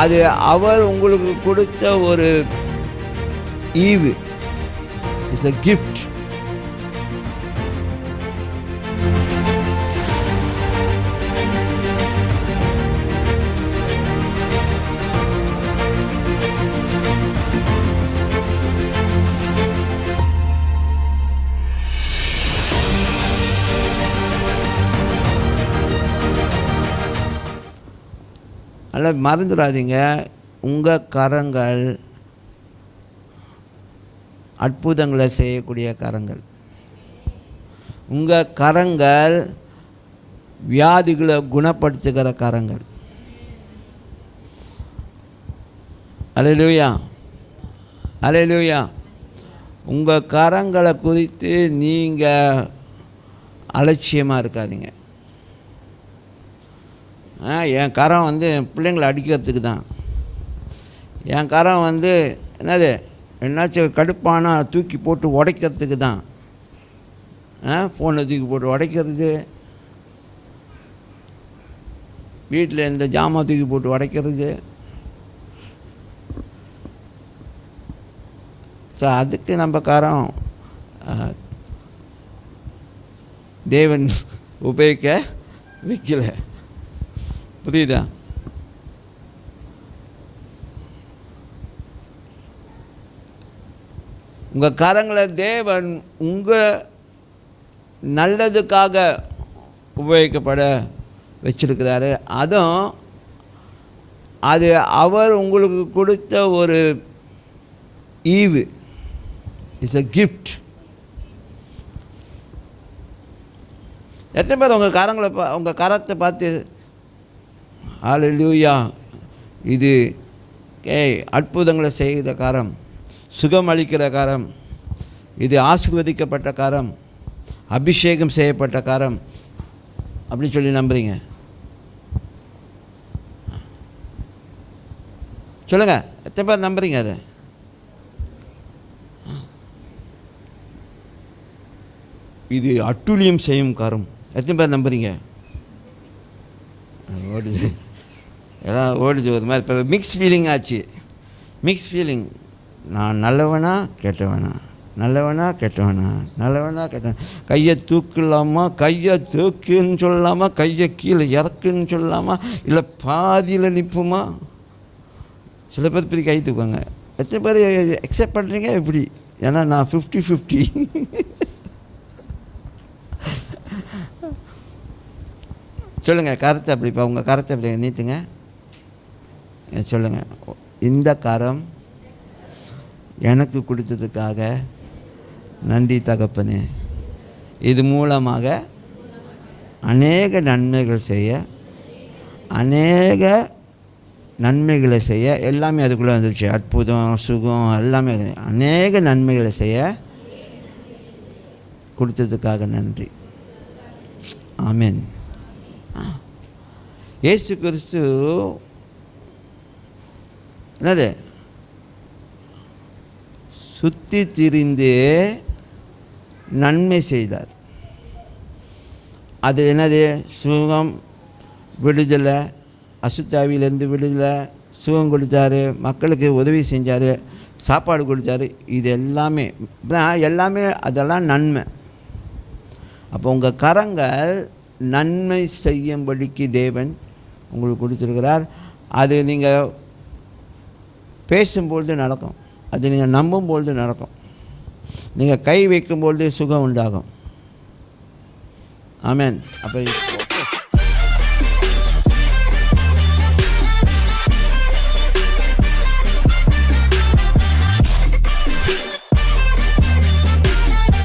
அது அவர் உங்களுக்கு கொடுத்த ஒரு ஈவு. இட்ஸ் அ கிஃப்ட் அதில் மறந்துடாதீங்க. உங்கள் கரங்கள் அற்புதங்களை செய்யக்கூடிய கரங்கள். உங்கள் கரங்கள் வியாதிகளை குணப்படுத்துகிற கரங்கள். அலையிலுயா. அலையிலுயா. உங்கள் கரங்களை குறித்து நீங்கள் அலட்சியமாக இருக்காதீங்க. என் கரம் வந்து என் பிள்ளைங்களை அடிக்கிறதுக்கு தான் என் கரம் வந்து என்னது என்னாச்சும் கடுப்பானா தூக்கி போட்டு உடைக்கிறதுக்கு தான் ஆ ஃபோனை தூக்கி போட்டு உடைக்கிறது வீட்டில் இந்த ஜாமான் தூக்கி போட்டு உடைக்கிறது ஸோ அதுக்கு நம்ம காரம் தேவன் உபயோகிக்க வைக்கலை. புரியுதா? உங்கள் கரங்களை தேவன் உங்கள் நல்லதுக்காக உபயோகிக்கப்பட வச்சிருக்கிறாரு. அதுவும் அது அவர் உங்களுக்கு கொடுத்த ஒரு ஈவு. இட்ஸ் அ கிஃப்ட் எத்தனை பேர் உங்கள் கரங்களை பா உங்கள் கரத்தை பார்த்து ஹalleluya இது ஏய் அற்புதங்களை செய்கிற காரம் சுகம் அளிக்கிற காரம் இது ஆசீர்வதிக்கப்பட்ட காரம் அபிஷேகம் செய்யப்பட்ட காரம் அப்படின்னு சொல்லி நம்புறீங்க. சொல்லுங்க எத்தனை பேர் நம்புறீங்க அதை? இது அட்டுழியம் செய்யும் காரம். எத்தனை பேர் நம்புறீங்க? ஓடுது. எல்லாம் ஓடுது ஒரு மாதிரி. இப்போ மிக்ஸ் ஃபீலிங் ஆச்சு. மிக்ஸ் ஃபீலிங் நான் நல்லவனா கெட்டவனா? நல்லவனா கெட்டவனா? நல்லவனா கெட்டவன்? கையை தூக்கலாமா? கையை தூக்குன்னு சொல்லலாமா கையை கீழே இறக்குன்னு சொல்லலாமா இல்லை பாதியில் நிற்புமா சில பேர் இப்படி கை தூக்குவாங்க. எத்தனை பேர் எக்ஸப்ட் பண்ணுறீங்க எப்படி ஏன்னா நான் ஃபிஃப்டி ஃபிஃப்டி சொல்லுங்கள் கரத்தை அப்படிப்பா உங்கள் கரத்தை அப்படி நீட்டுங்க. சொல்லுங்கள் இந்த கரம் எனக்கு கொடுத்ததுக்காக நன்றி தகப்பனே. இது மூலமாக அநேக நன்மைகள் செய்ய அநேக நன்மைகளை செய்ய எல்லாமே அதுக்குள்ளே வந்துருச்சு. அற்புதம் சுகம் எல்லாமே அநேக நன்மைகளை செய்ய கொடுத்ததுக்காக நன்றி. ஆமென். இயேசு கிறிஸ்து என்னது? சுற்றி திரிந்து நன்மை செய்தார். அது என்னது? சுகம் விடுதலை அசுத்தாவியிலேருந்து விடுதலை சுகம் கொடுத்தாரு மக்களுக்கு உதவி செஞ்சார் சாப்பாடு கொடுத்தாரு இது எல்லாமே. எல்லாமே அதெல்லாம் நன்மை. அப்போ உங்கள் கரங்கள் நன்மை செய்யும்படிக்கு தேவன் உங்களுக்கு கொடுத்துருக்கிறார். அது நீங்கள் பேசும்பொழுது நடக்கும். அது நீங்கள் நம்பும்பொழுது நடக்கும். நீங்கள் கை வைக்கும்பொழுது சுகம் உண்டாகும். ஆமேன். அப்போ